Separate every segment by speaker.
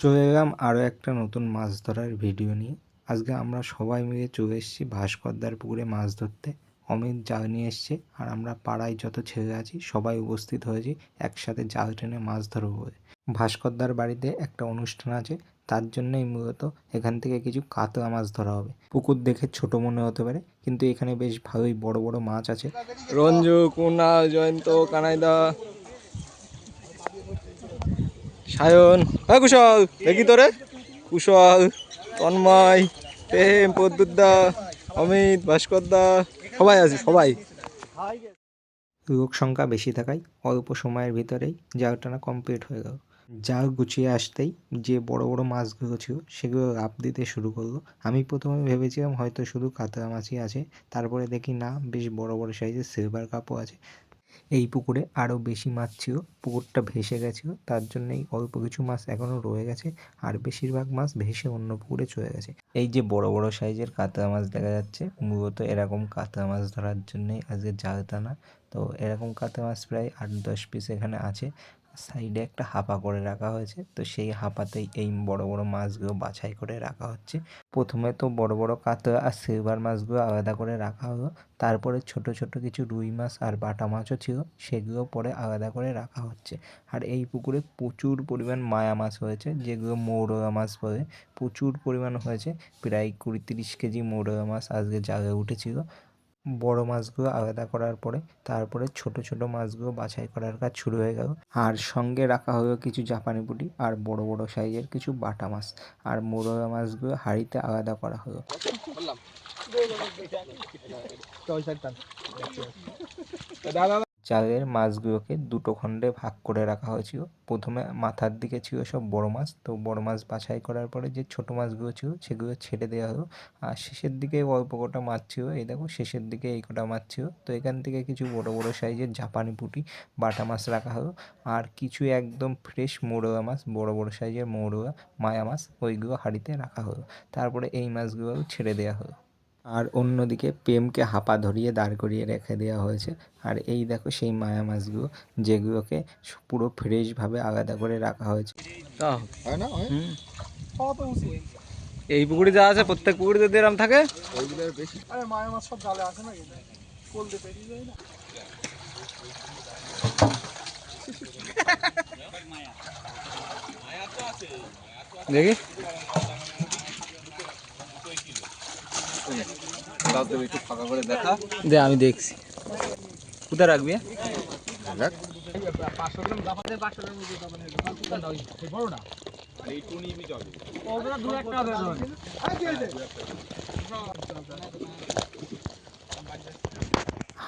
Speaker 1: চলে এলাম আরও একটা নতুন মাছ ধরার ভিডিও নিয়ে। আজকে আমরা সবাই মিলে চলে এসেছি ভাস্করদার পুকুরে মাছ ধরতে। অমিত জাল নিয়ে এসছে আর আমরা পাড়ায় যত ছেলে আছি, সবাই উপস্থিত হয়েছি একসাথে জাল টেনে মাছ ধরবো বলে। ভাস্করদার বাড়িতে একটা অনুষ্ঠান আছে তার জন্যই মূলত এখান থেকে কিছু কাতলা মাছ ধরা হবে। পুকুর দেখে ছোট মনে হতে পারে কিন্তু এখানে বেশ ভালোই বড় বড় মাছ আছে।
Speaker 2: রঞ্জু কুনাল জয়ন্ত কানাইদা সায়ন হ্যাঁ কুশল দেখি তোরে। কুশল তন্ময় প্রেম পদ্মুদ্দা অমিত ভাস্করদা সবাই আছে সবাই।
Speaker 1: লোক সংখ্যা বেশি থাকায় অল্প সময়ের ভিতরেই জাল টানা কমপ্লিট হয়ে গেল। জাল গুছিয়ে আসতেই যে বড় বড় মাছগুলো ছিল সেগুলো লাভ দিতে শুরু করল। আমি প্রথমে ভেবেছিলাম হয়তো শুধু কাতলা মাছই আছে, তারপরে দেখি না, বেশ বড় বড় সাইজের সিলভার কাপও আছে। এই পুকুরে আরও বেশি মাছ ছিল, পুকুরটা ভেসে গেছিল, তার জন্যই অল্প কিছু মাছ এখনও রয়ে গেছে, আর বেশিরভাগ মাছ ভেসে অন্য পুকুরে চলে গেছে। এই যে বড় বড় সাইজের কাতলা মাছ দেখা যাচ্ছে, মূলত এরকম কাতলা মাছ ধরার জন্যই আজকে জাল টানা। তো এরকম কাতলা মাছ প্রায় আট দশ পিস এখানে আছে সাইডে একটা হাপা করে রাখা হয়েছে। তো সেই হাপাতেই এই বড় বড় মাছগুলো বাছাই করে রাখা হচ্ছে। প্রথমে তো বড় বড় কাতলা আর সিলভার মাছগুলো আলাদা করে রাখা হলো। তারপরে ছোট ছোট কিছু রুই মাছ আর বাটা মাছও ছিল, সেগুলো পরে আলাদা করে রাখা হচ্ছে। আর এই পুকুরে প্রচুর পরিমাণ মায়া মাছ হয়েছে, যেগুলো মৌরলা মাছ বলে। প্রচুর পরিমাণ হয়েছে, প্রায় কুড়ি তিরিশ কেজি মৌরলা মাছ আজকে জালে উঠেছিল। বড় মাছগুলো আলাদা করার পরে তারপরে ছোট ছোট মাছগুলো বাছাই করার কাজ শুরু হয়ে গেল। আর সঙ্গে রাখা হলো কিছু জাপানি পুঁটি আর বড় বড় সাইজের কিছু বাটা মাছ। আর মোরলা মাছগুলো হাঁড়িতে আলাদা করা হলো। জালের মাছগুলোকে দুটো খণ্ডে ভাগ করে রাখা হয়েছিল। প্রথমে মাথার দিকে ছিল সব বড় মাছ, তো বড় মাছ বাছাই করার পরে যে ছোট মাছগুলো ছিল সেগুলো ছেড়ে দেওয়া হলো। আর শেষের দিকে অল্প কটা মাছ ছিল, এই দেখো শেষের দিকে এই কটা মাছ ছিল। তো এখান থেকে কিছু বড় বড় সাইজের জাপানি পুঁটি, বাটা মাছ রাখা হলো। আর কিছু একদম ফ্রেশ মৌরলা মাছ, বড় বড় সাইজের মৌরলা মায়া মাছ, ওইগুলো হাঁড়িতে রাখা হলো। তারপরে এই মাছগুলো ছেড়ে দেওয়া হলো। আর অন্যদিকে প্রেমকে হাঁপা ধরিয়ে দাঁড় করিয়ে রেখে দেওয়া হয়েছে। আর এই দেখো সেই মায়া মাছগুলো যেগুলোকে পুরো ফ্রেশভাবে আলাদা করে রাখা হয়েছে।
Speaker 2: এই পুকুরে যা আছে প্রত্যেক পুকুরে যদি এরম থাকে? দেখি। একটু ফাঁকা করে দেখা। দে আমি দেখছি। কোথায় রাখবি?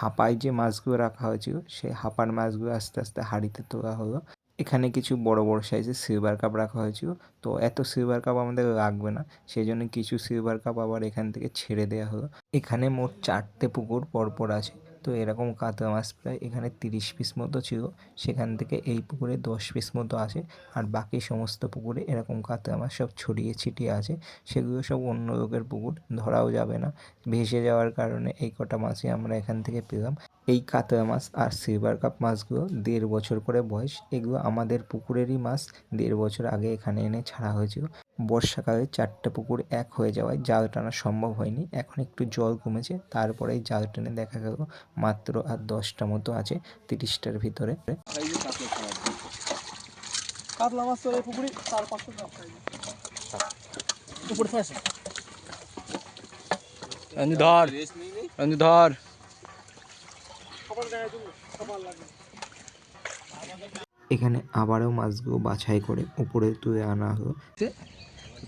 Speaker 1: হাঁপায় যে মাছগুলো রাখা হয়েছিল সেই হাঁপার মাছগুলো আস্তে আস্তে হাঁড়িতে তোলা হলো। এখানে কিছু বড় বড় সাইজের সিলভার কাপ রাখা হয়েছিল। তো এত সিলভার কাপ আমাদের লাগবে না। সেই জন্য কিছু সিলভার কাপ আবার এখান থেকে ছেড়ে দেওয়া হলো। এখানে মোট চারটে পুকুর পরপর আছে। তো এরকম কাতলা মাছ প্রায় এখানে তিরিশ পিস মতো ছিল। সেখান থেকে এই পুকুরে দশ পিস মতো আছে। আর বাকি সমস্ত পুকুরে এরকম কাতলা মাছ সব ছড়িয়ে ছিটিয়ে আছে। সেগুলো সব অন্য লোকের পুকুর। ধরাও যাবে না। ভেসে যাওয়ার কারণে এই কটা মাছই আমরা এখান থেকে পেলাম। এই কাতলা মাছ আর সিলভার কাপ মাছগুলো দেড় বছর করে বয়স। এগুলো আমাদের পুকুরেরই মাছ। দেড় বছর আগে এখানে এনে ছাড়া হয়েছিল। বর্ষাকালে চারটে পুকুর এক হয়ে যাওয়ায় জাল টানা সম্ভব হয়নি। এখন একটু জল কমেছে তারপরেই জাল টেনে দেখা গেল মাত্র আর দশটা মতো আছে তিরিশটার ভিতরে।
Speaker 3: কাতলা মাছ চলে পুকুরে চার পাঁচশো উপরে
Speaker 2: ধর ধর।
Speaker 1: এখানে আবারও মাছগুলো বাছাই করে উপরে তুলে আনা হলো।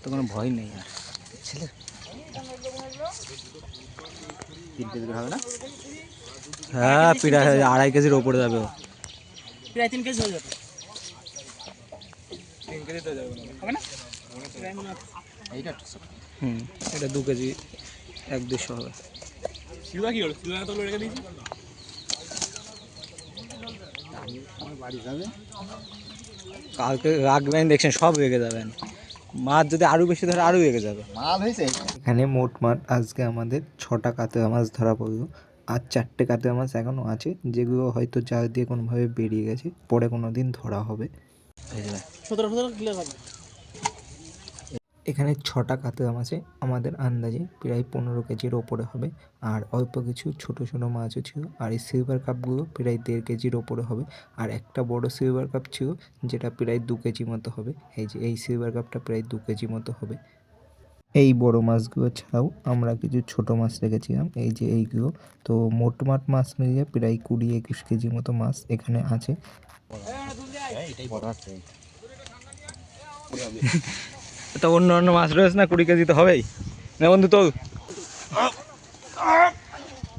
Speaker 2: তো কোনো ভয় নেই আর ছেলে হবে না? হ্যাঁ পিড়া আড়াই কেজির ওপরে যাবে ও।
Speaker 3: প্রায় তিন কেজি হয়ে যাবে।
Speaker 2: তিন কেজি তো যাবে
Speaker 3: হবে না? প্রায়
Speaker 2: এইটা হুম এটা দু কেজি এক দুশো হবে।
Speaker 3: কি হলো? তো রেখে দিয়েছি।
Speaker 2: কালকে রাখবেন দেখছেন সব রেগে যাবেন। মাছ যদি আরও বেশি ধরে আরও রেগে যাবে।
Speaker 1: এখানে মোট মাছ আজকে আমাদের ছটা কাতলা মাছ ধরা পড়ল। আর চারটে কাতলা মাছ এখনও আছে যেগুলো হয়তো জাল দিয়ে কোনোভাবে বেরিয়ে গেছে পরে কোনো দিন ধরা হবে।
Speaker 3: সতেরো সতেরো কিলো হবে
Speaker 1: এখানে ছটা কাতলা মাছে আমাদের আন্দাজে প্রায় পনেরো কেজির ওপরে হবে। আর অল্প কিছু ছোট ছোটো মাছও ছিল। আর এই সিলভার কাপগুলো প্রায় দেড় কেজির ওপরে হবে। আর একটা বড় সিলভার কাপ ছিল যেটা প্রায় দু কেজি মতো হবে। এই যে এই সিলভার কাপটা প্রায় দু কেজি মতো হবে। এই বড় মাছগুলো ছাড়াও আমরা কিছু ছোট মাছ রেখেছিলাম। এই যে এইগুলো। তো মোটমাট মাছ মিলিয়ে প্রায় কুড়ি একুশ কেজি মতো মাছ এখানে আছে।
Speaker 2: তো অন্য অন্য মাছ রয়েছে না কুড়ি কেজি তো হবেই। না বন্ধু তোল।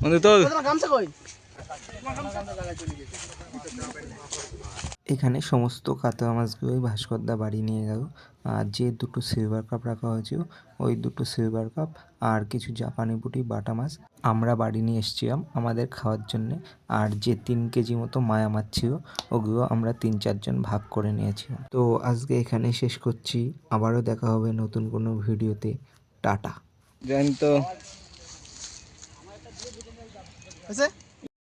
Speaker 2: বন্ধু তোল।
Speaker 3: গামছা কই?
Speaker 1: এখানে সমস্ত কাতলা মাছগুলোই ভাস্করদা বাড়ি নিয়ে গেল। আর যে দুটো সিলভার কাপ রাখা হয়েছিল ওই দুটো সিলভার কাপ আর কিছু জাপানি পুঁটি বাটা মাছ আমরা বাড়ি নিয়ে এসেছিলাম আমাদের খাওয়ার জন্যে। আর যে তিন কেজি মতো মায়া মাছ ছিল ওগুলো আমরা তিন চারজন ভাগ করে নিয়েছিলাম। তো আজকে এখানে শেষ করছি। আবারও দেখা হবে নতুন কোনো ভিডিওতে। টাটা।
Speaker 2: জানি তো
Speaker 3: হয়েছে?